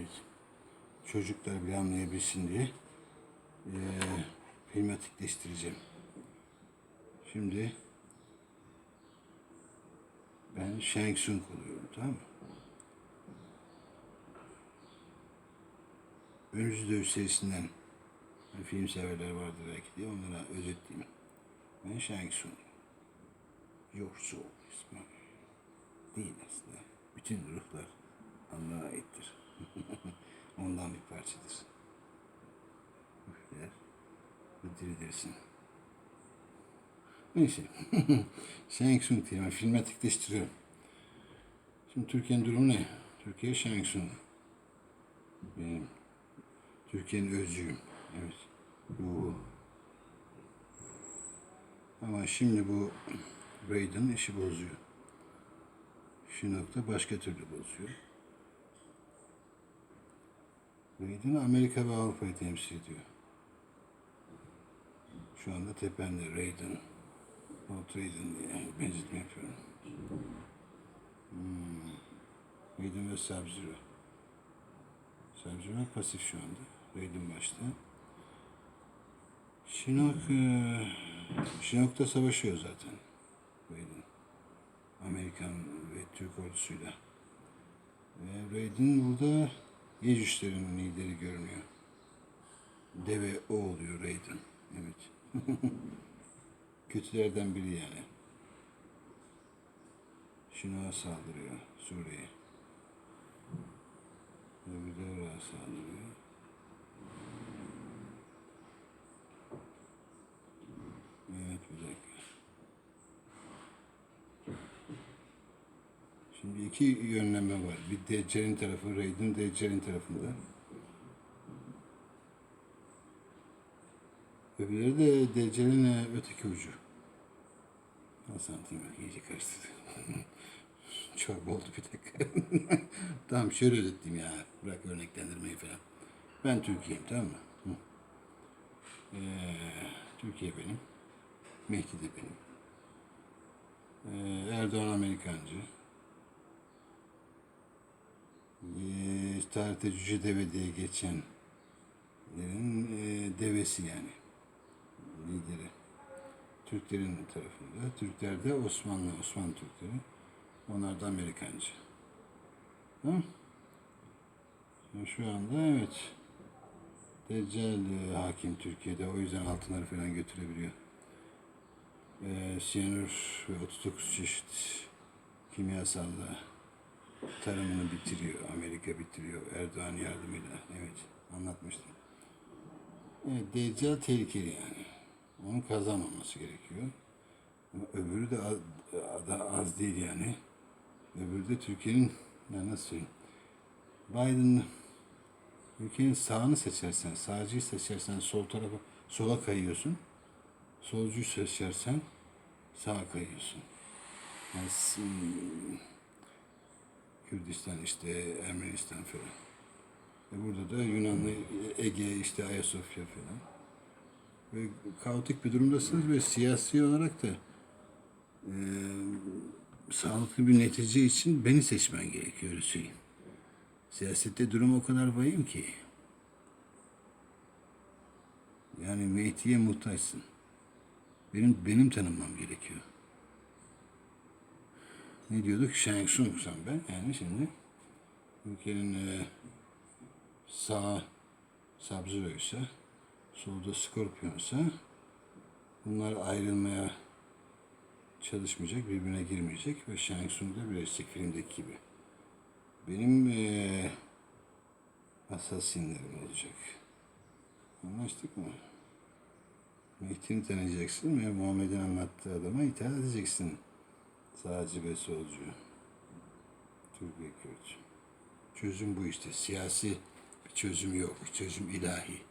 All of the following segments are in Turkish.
Evet. Çocuklar bile anlayabilsin diye eee filmatikleştireceğim. Şimdi ben Shang Tsung oluyorum tamam mı? Önümüzü dövüş serisinden hani film severler vardır belki diye onlara özetleyeyim. Ben Shang Tsung. Your soul ismi. Değil aslında. Bütün ruhlar Allah'a aittir. Ondan bir parçadır. Üfler ve diridirsin. Neyse. Shang Tsung diye ben filmatikleştiriyorum. Şimdi Türkiye'nin durumu ne? Türkiye Shang Tsung. Benim Türkiye'nin özcüyüm. Evet. Bu. Ama şimdi bu Raiden işi bozuyor. Şu nokta başka türlü bozuyor. Raiden Amerika ve Avrupa'yı temsil ediyor. Şu anda tepende Raiden. Old Raiden diye benzetme yapıyorum. Hmm. Raiden ve Sub-Zero. Sub-Zero pasif şu anda. Raiden başta. Shinnok, eee, Shinnok da savaşıyor zaten. Raiden. Amerikan ve Türk ordusuyla. Ve Raiden burada Yecüslerin lideri görünüyor. Deve o oluyor Raiden. Evet. Kötülerden biri yani. Şinoa saldırıyor Suriye. Öbürü de saldırıyor. Evet bir dakika. Şimdi iki yönleme var. Bir Deccal'in tarafı, Raid'in Deccal'in tarafında. Öbürleri de Deccal'in e, öteki ucu. Nasıl anlatayım? İyice karıştırdı. Çorba oldu bir dakika. tamam şöyle özetleyeyim ya. Bırak örneklendirmeyi falan. Ben Türkiye'yim tamam mı? Ee, Türkiye benim. Mehdi de benim. Ee, Erdoğan Amerikancı. Ee, tarihte Cüce Deve diye geçenlerin e, devesi yani. Lideri. Türklerin tarafında. Türkler de Osmanlı, Osmanlı Türkleri. Onlar da Amerikancı. Tamam. Şu anda evet. Deccal e, hakim Türkiye'de. O yüzden altınları falan götürebiliyor. E, siyanür ve 39 çeşit kimyasalla tarımını bitiriyor. Amerika bitiriyor. Erdoğan yardımıyla. Evet. Anlatmıştım. Evet. Deccal tehlikeli yani. Onun kazanmaması gerekiyor. Ama öbürü de az, da az değil yani. Öbürü de Türkiye'nin, ya nasıl söyleyeyim, Biden'ın ülkenin sağını seçersen, sağcıyı seçersen sol tarafa, sola kayıyorsun. Solcuyu seçersen sağa kayıyorsun. Yani, Kürdistan işte, Ermenistan falan. E burada da Yunanlı, Ege, işte Ayasofya falan. Ve kaotik bir durumdasınız ve siyasi olarak da e, sağlıklı bir netice için beni seçmen gerekiyor söyleyeyim. Siyasette durum o kadar vahim ki. Yani Mehdi'ye muhtaçsın. Benim benim tanınmam gerekiyor. Ne diyorduk? Shang Tsung'sam ben. Yani şimdi ülkenin e, sağ Sub-Zero ise solda Scorpion'sa bunlar ayrılmaya çalışmayacak, birbirine girmeyecek ve Shang Tsung'da birleşecek filmdeki gibi. Benim eee asasinlerim olacak. Anlaştık mı? Mehdi'ni tanıyacaksın ve Muhammed'in anlattığı adama itaat edeceksin. Sağcı ve solcu. Türk ve Kürt. Çözüm bu işte. Siyasi bir çözüm yok. Çözüm ilahi.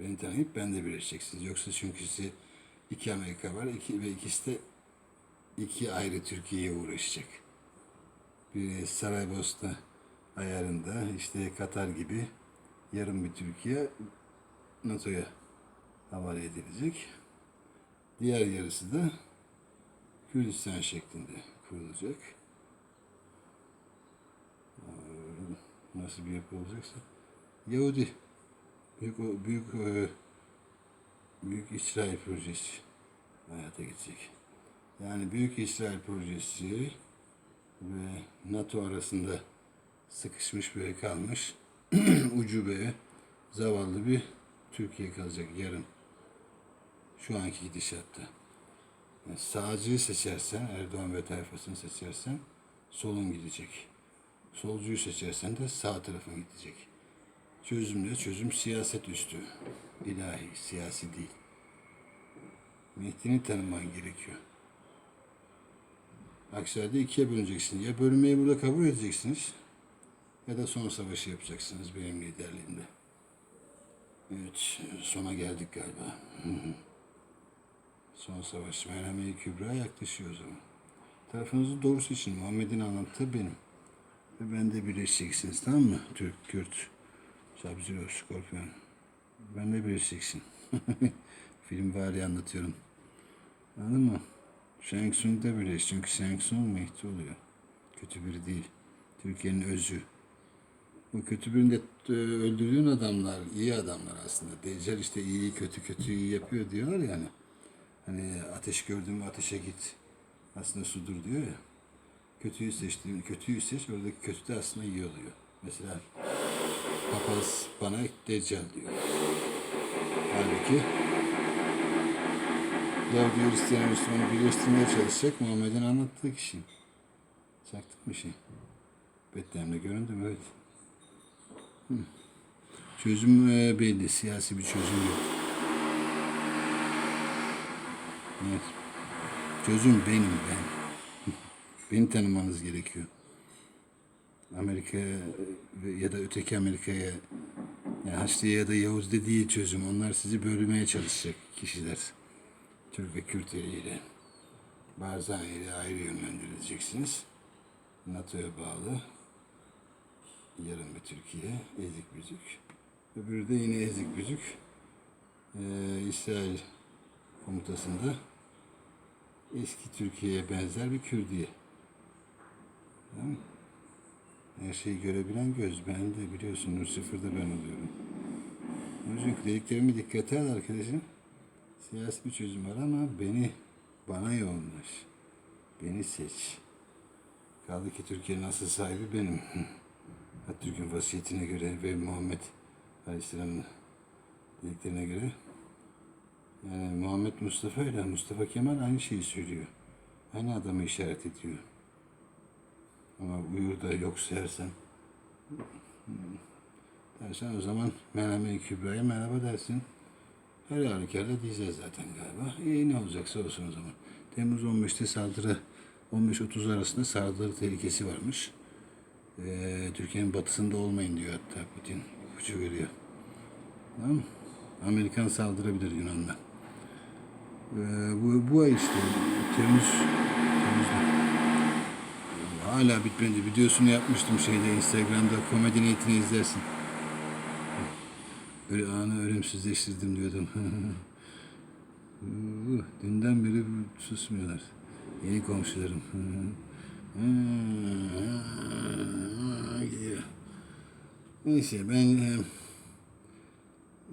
Beni tanıyıp ben de birleşeceksiniz. Yoksa çünkü size iki Amerika var iki, ve ikisi de iki ayrı Türkiye'ye uğraşacak. Biri Saraybosna ayarında işte Katar gibi yarım bir Türkiye NATO'ya havale edilecek. Diğer yarısı da Kürdistan şeklinde kurulacak. Ee, Nasıl bir yapı olacaksa. Yahudi. Büyük, büyük, e, büyük İsrail projesi hayata geçecek. Yani Büyük İsrail projesi ve NATO arasında sıkışmış böyle kalmış ucube zavallı bir Türkiye kalacak yarın. Şu anki gidişatta. Yani sağcıyı seçersen, Erdoğan ve tayfasını seçersen solun gidecek. Solcuyu seçersen de sağ tarafın gidecek. Çözüm ne? Çözüm siyaset üstü. İlahi, siyasi değil. Mehdi'ni tanıman gerekiyor. Aksi halde ikiye bölüneceksin. Ya bölünmeyi burada kabul edeceksiniz ya da son savaşı yapacaksınız benim liderliğimde. Evet, sona geldik galiba. Son savaş, Merhame-i Kübra yaklaşıyor o zaman. Tarafınızı doğrusu için Muhammed'in anlattığı benim. Ve ben de birleşeceksiniz tamam mı? Türk, Kürt, Sub-Zero, Scorpion. Ben de birleşeceksin. Film bari anlatıyorum. Anladın mı? Shang Tsung'da birleş. Çünkü Shang Tsung Mehdi oluyor. Kötü biri değil. Türkiye'nin özü. Bu kötü birini de e, öldürdüğün adamlar iyi adamlar aslında. Deccal işte iyi kötü kötü iyi yapıyor diyorlar yani. Hani ateş gördün mü ateşe git. Aslında sudur diyor ya. Kötüyü seçtiğin, kötüyü seç, oradaki kötü de aslında iyi oluyor. Mesela papaz bana deccal diyor. Halbuki Yahudi Hristiyan Müslümanı birleştirmeye çalışacak Muhammed'in anlattığı kişi. Çaktık mı şey? Betlem'de göründüm evet. Çözüm e, belli. Siyasi bir çözüm yok. Evet. Çözüm benim ben. Beni tanımanız gerekiyor. Amerika ya da öteki Amerika'ya yani Haçlı'ya ya da Yahudi değil çözüm. Onlar sizi bölmeye çalışacak kişiler. Türk ve Kürt eliyle. Barzani ile ayrı yönlendirileceksiniz. NATO'ya bağlı. Yarın bir Türkiye, ezik büzük. Öbürü de yine ezik büzük. Ee, İsrail komutasında eski Türkiye'ye benzer bir Kürdiye. Tamam mı? Her şeyi görebilen göz. Ben de biliyorsun Lucifer'da ben oluyorum. Onun için dediklerimi dikkate al arkadaşım. Siyasi bir çözüm var ama beni, bana yoğunlaş. Beni seç. Kaldı ki Türkiye'nin asıl sahibi benim. Atatürk'ün vasiyetine göre ve Muhammed Aleyhisselam'ın dediklerine göre yani Muhammed Mustafa ile Mustafa Kemal aynı şeyi söylüyor. Aynı adamı işaret ediyor. Ama uyur da yok sersen dersen o zaman Merhame-i Kübra'ya merhaba dersin. Her halükarda diyeceğiz zaten galiba. İyi ne olacaksa olsun o zaman. Temmuz 15'te saldırı 15-30 arasında saldırı tehlikesi varmış. Ee, Türkiye'nin batısında olmayın diyor hatta Putin. Ipucu veriyor. Tamam? Amerikan saldırabilir Yunan'dan. Ee, bu, bu ay işte Temmuz, Temmuz'da. Hala bitmedi. Videosunu yapmıştım şeyde Instagram'da. Komedi niyetini izlersin. Böyle anı ölümsüzleştirdim diyordum. Uh, Dünden beri susmuyorlar. Yeni komşularım. Gidiyor. Neyse ben e,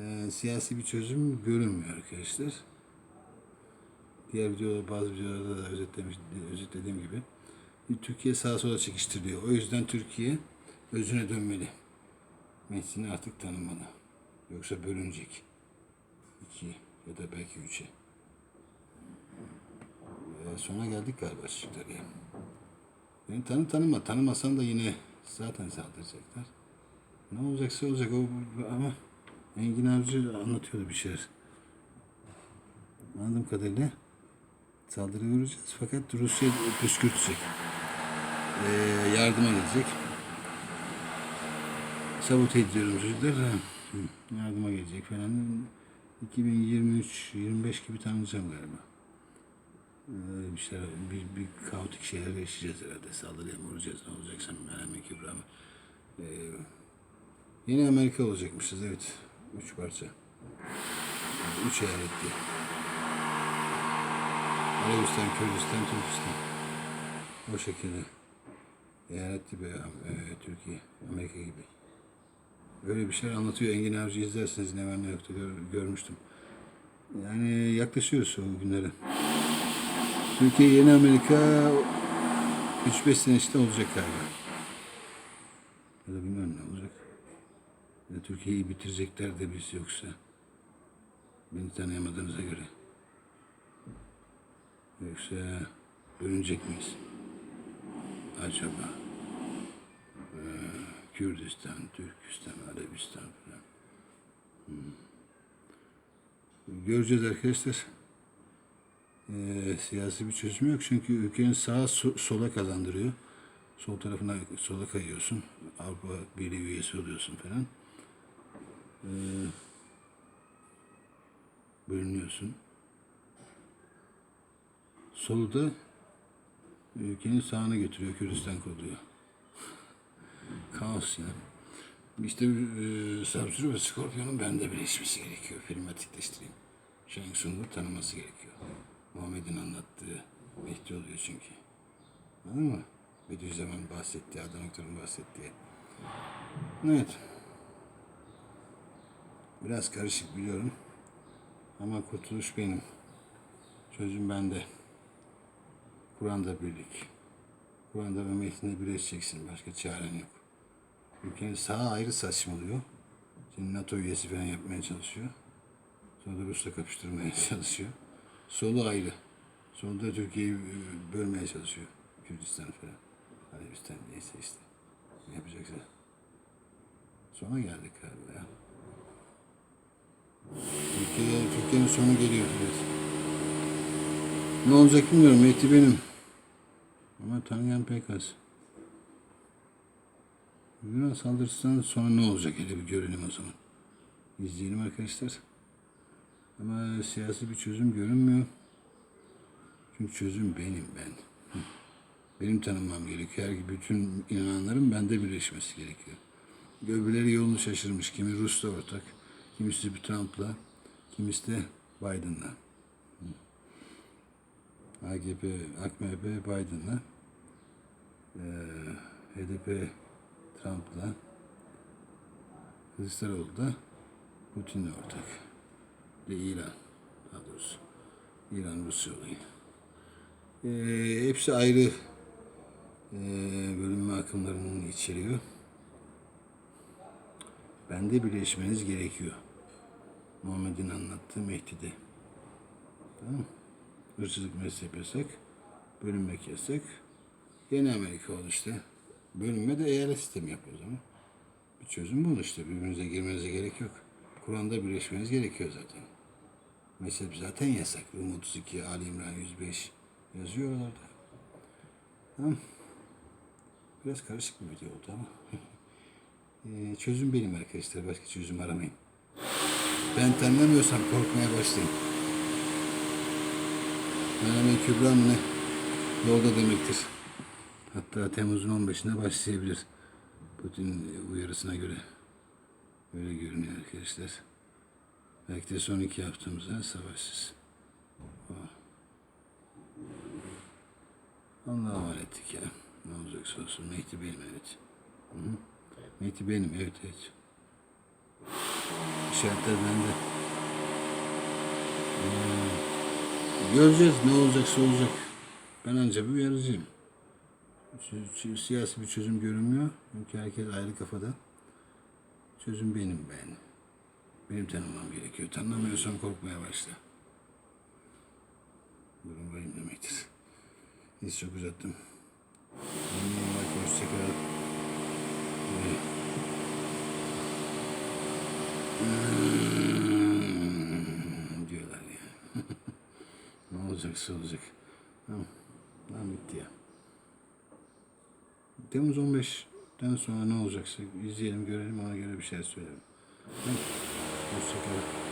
e, siyasi bir çözüm görünmüyor arkadaşlar. Diğer videoda bazı videolarda da özetlemiş, özetlediğim gibi Türkiye sağa sola çekiştiriliyor. O yüzden Türkiye özüne dönmeli. Mehdi'ni artık tanımalı. Yoksa bölünecek. İki ya da belki üçe. Ee, sona geldik galiba çocuklar ya. Beni tanı tanıma. Tanımasan da yine zaten saldıracaklar. Ne olacaksa olacak o ama Engin Avcı anlatıyordu bir şeyler. Anladığım kadarıyla saldırı uğrayacağız fakat Rusya püskürtecek. Ee, yardıma gelecek. Sabote ediyorum çocuklar. Yardıma gelecek falan. 2023-25 gibi tanıyacağım galiba. Öyle bir şeyler, bir, bir kaotik şeyler yaşayacağız herhalde. Saldırıya mı uğrayacağız, ne olacaksa Merhame Kübra mı? Ee, yeni Amerika olacakmışız, evet. Üç parça. Üç eyaletli. Arabistan, Kürdistan, Türkistan. O şekilde. eyaletli bir e, Türkiye, Amerika gibi. Öyle bir şeyler anlatıyor. Engin Avcı izlerseniz ne var ne yoktu gör- görmüştüm. Yani yaklaşıyoruz o günlere. Türkiye yeni Amerika 3-5 sene işte olacak galiba. Ya da bilmiyorum ne olacak. Türkiye'yi bitirecekler de biz yoksa. Beni tanıyamadığınıza göre. Yoksa bölünecek miyiz? Acaba? Ee, Kürdistan, Türkistan, Arabistan falan. Hmm. Göreceğiz arkadaşlar. Ee, siyasi bir çözüm yok çünkü ülkenin sağa so- sola kazandırıyor. Sol tarafına sola kayıyorsun. Avrupa Birliği üyesi oluyorsun falan. Ee, bölünüyorsun. Solu da ülkenin sağına götürüyor, Kürdistan kuruluyor. Kaos yani. İşte e, Samsung ve Scorpion'un bende birleşmesi gerekiyor. Filmatikleştireyim. Shang Tsung'u tanıması gerekiyor. Muhammed'in anlattığı Mehdi oluyor çünkü. Anladın mı? Bediüzzaman bahsettiği, Adnan Oktar'ın bahsettiği. Evet. Biraz karışık biliyorum. Ama kurtuluş benim. Çözüm bende. Kur'an'da birlik. Kur'an'da ve Mehdi'nde birleşeceksin. Başka çaren yok. Ülkenin sağı ayrı saçmalıyor. Şimdi NATO üyesi falan yapmaya çalışıyor. Sonra da Rus'la kapıştırmaya çalışıyor. Solu ayrı. Solda Türkiye'yi e, bölmeye çalışıyor. Kürdistan falan. Arabistan neyse işte. Ne yapacaksa. Sona geldik galiba ya. Türkiye, Türkiye'nin sonu geliyor. Evet. Ne olacak bilmiyorum. Mehdi benim. Ama tanıyan pek az. Yunan saldırısından sonra ne olacak hele bir görelim o zaman. İzleyelim arkadaşlar. Ama siyasi bir çözüm görünmüyor. Çünkü çözüm benim ben. Benim tanınmam gerekiyor. Her bütün inananların bende birleşmesi gerekiyor. Öbürleri yolunu şaşırmış. Kimi Rus'la ortak, kimisi Trump'la, kimisi de Biden'la. Hı. AKP, AKP Biden'la, ee, HDP Trump'la, Kılıçdaroğlu da Putin'le ortak. Ve İran, daha doğrusu. İran Rusya olayı. Ee, hepsi ayrı e, bölünme akımlarının içeriyor. Bende birleşmeniz gerekiyor. Muhammed'in anlattığı Mehdi'de. Tamam mı? Hırsızlık mezhep yasak, bölünmek yasak. Yeni Amerika oldu işte. Bölünme de eyalet sistemi yap o zaman. Bir çözüm bul işte. Birbirinize girmenize gerek yok. Kur'an'da birleşmeniz gerekiyor zaten. Mezhep zaten yasak. Rum 32, Ali İmran 105 yazıyor oralarda. Tamam. Biraz karışık bir video oldu ama. Ee, çözüm benim arkadaşlar. Başka çözüm aramayın. Ben tanımıyorsam korkmaya başlayın. Merhaba Kübra mı ne? Yolda demektir. Hatta Temmuz'un 15'inde başlayabilir. Putin uyarısına göre. Öyle görünüyor arkadaşlar. Belki de son iki haftamıza savaşsız. Allah'a emanettik ya. Ne olacaksa olsun. Mehdi benim evet. Hı -hı. Mehdi benim evet evet. İşaretler bende. Ee, göreceğiz ne olacaksa olacak. Ben ancak bir uyarıcıyım. Siyasi bir çözüm görünmüyor. Çünkü herkes ayrı kafada. Çözüm benim ben. Benim tanımam gerekiyor. Tanımıyorsam korkmaya başla. Durum benim demektir. Neyse çok uzattım. İyi bak. Hoşçakal. Hmm, diyorlar ya. ne olacaksa olacak. Tamam. Tamam bitti ya. Temmuz 15'ten sonra ne olacaksa izleyelim görelim ona göre bir şey söylerim. Hoşçakalın.